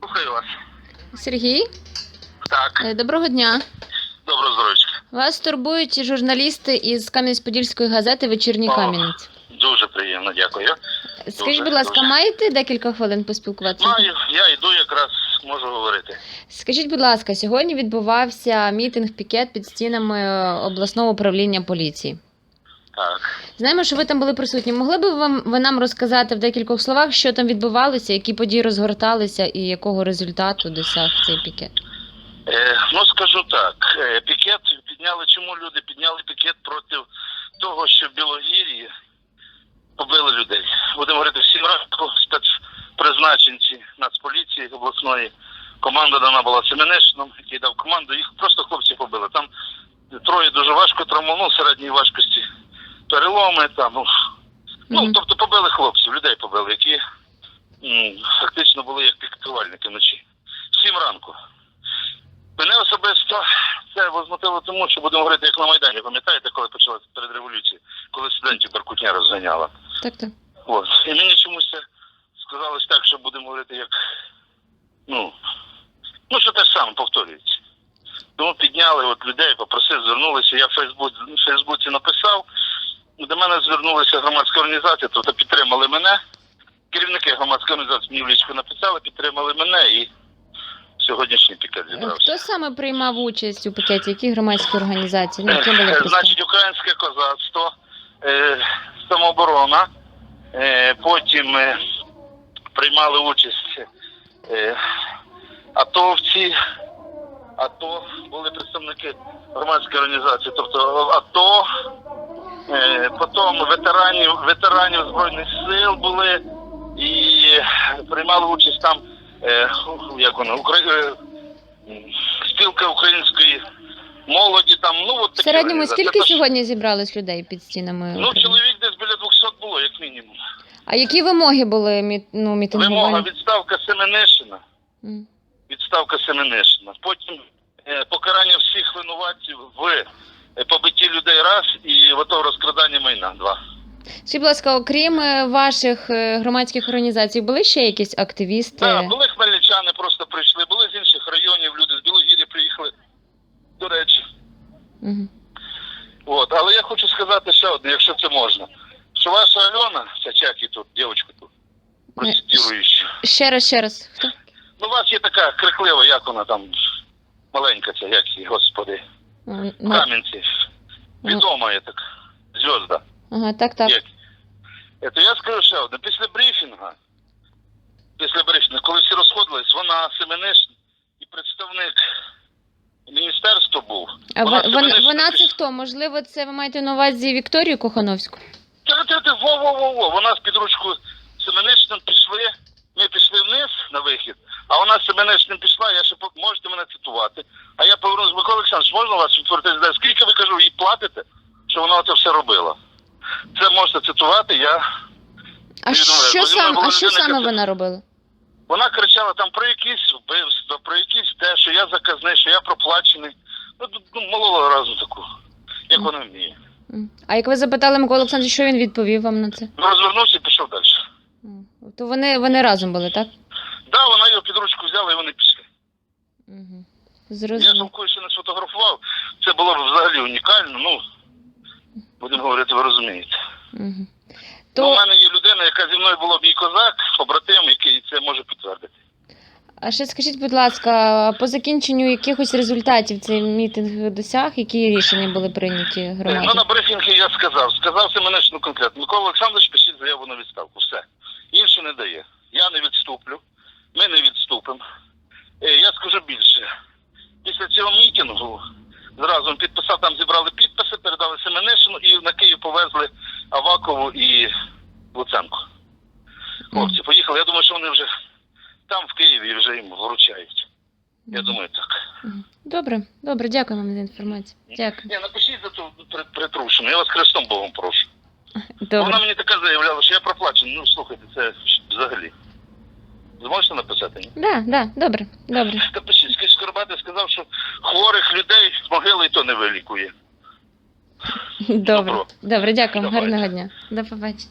Слухаю вас. Сергій, Так, е, доброго дня. доброго здоров'ячка. Вас турбують журналісти із Кам'янець-Подільської газети Вечірній. Кам'янець. Дуже приємно, дякую. Скажіть, будь ласка, дуже. маєте декілька хвилин поспілкуватися? Маю, я йду якраз можу говорити. Скажіть, будь ласка, сьогодні відбувався мітинг пікет під стінами е, обласного управління поліції. Так. Знаємо, що ви там були присутні. Могли б ви, ви нам розказати в декількох словах, що там відбувалося, які події розгорталися і якого результату досяг цей пікет? Е, ну скажу так, е, пікет підняли. Чому люди підняли пікет проти того, що в Білогір'ї людей? Будемо говорити всім ранку спецпризначенці Нацполіції обласної. Команда дана була Семенешином, який дав команду. Їх просто хлопці побили. Там троє дуже важко травмовано, середньої важкості переломи. Там, ну, Ну, Мгм. тобто побили хлопців, людей побили, які м, фактично були як пікетувальники вночі. Сім ранку. Мене особисто це возмутило тому, що будемо говорити, як на Майдані. Пам'ятаєте, коли почалася перед революцією, коли студентів Беркутня розганяла. Так, так. От. І мені чомусь сказалось так, що будемо говорити, як ну, ну що те ж саме повторюється. Тому підняли от людей, попросив, звернулися. Я в Фейсбуці, в Фейсбуці написав. До мене звернулися громадська організація, тобто підтримали мене. Керівники громадської організації мені в лічку написали, підтримали мене і сьогоднішній пікет зібрався. Хто саме приймав участь у пікеті? Які громадські організації? Ну, які були Е. Значить, українське козацтво, е, самооборона, е, потім е, приймали участь е, атовці, АТО, були представники громадської організації, тобто АТО, потім ветеранів, ветеранів Збройних сил були і приймали участь там, як воно, Укра... е, спілка української молоді там, ну от В середньому скільки сьогодні зібралось людей під стінами? Ну, чоловік десь біля 200 було, як мінімум. А які вимоги були мі... ну, Вимога відставка Семенишина, відставка Семенишина. Потім е, покарання всіх винуватців в е, побитті людей раз і в ото розкрадання майна два. Скажіть, будь ласка, окрім е, ваших е, громадських організацій, були ще якісь активісти? Так, були хмельничани, просто прийшли, були з інших районів, люди з Білогір'я приїхали, до речі. Мгм. От, але я хочу сказати ще одне, якщо це можна. Що ваша Альона, ця тут, дівчинка тут, процитіруюча, Ще раз, ще раз. Хто? ну у вас є така криклива, як вона там, маленька ця, як її, господи, в Кам'янці. Відома є така, зв'язда. Ага, так, так. Як? Это я скажу ще одне. Після брифінга, після брифінгу, коли всі розходились, вона Семениш і представник міністерства був. А Вона вона, вона, Семенишин вона це хто? Можливо, це ви маєте на увазі Вікторію Кохановську? Ти, ти, ти, во, во, во, во. Вона з під ручку Семенишним пішли. Ми пішли вниз на вихід, а вона з Семенишним пішла, я ще можете мене цитувати. А я повернусь, Микола Олександрович, можна вас відтвердити? Скільки ви кажу, їй платите, що вона це все робила? Це можете цитувати, я А що, сам, а що саме вона робила? Вона кричала там про якісь вбивства, про якісь те, що я заказний, що я проплачений. Ну, ну малого разу таку, як вона вміє. А як ви запитали Микола Олександрович, що він відповів вам на це? Ну, розвернувся і пішов далі. То вони, вони разом були, так? Да, вона його під ручку взяла і вони пішли. Угу. Я Зрозуміло. жалкую, що не сфотографував. Це було б взагалі унікально. Ну, будемо говорити, ви розумієте. Угу. Ну, у То, мене є людина, яка зі мною була мій козак, побратим, який це може підтвердити. А ще скажіть, будь ласка, по закінченню якихось результатів цей мітинг досяг, які рішення були прийняті Е, Ну, на брифінгі я сказав. Сказав це мене ну, конкретно. Микола Олександрович пишіть заяву на відставку. Все. Інше не дає. Я не відступлю. Ми не відступимо. Е, Я скажу більше. Після цього мітингу зразу підписав, там зібрали підписи, передали Семенишину і на Київ повезли Авакову і Луценко. Хлопці поїхали. Я думаю, що вони вже там, в Києві, вже їм вручають. Я думаю, так. Добре, добре, дякую вам за інформацію. Дякую. Ні, напишіть за ту притрушену. Я вас Христом Богом прошу. Добре. Вона мені така заявляла, що я проплачений. Ну, слухайте, це взагалі. Зможете написати? Ні? Да, да, добре, добре. Та пишіть, скажіть, Скоробати сказав, що хворих людей могили і то не вилікує. Добре. Добро. Добре, дякую. Гарного дня. До побачення.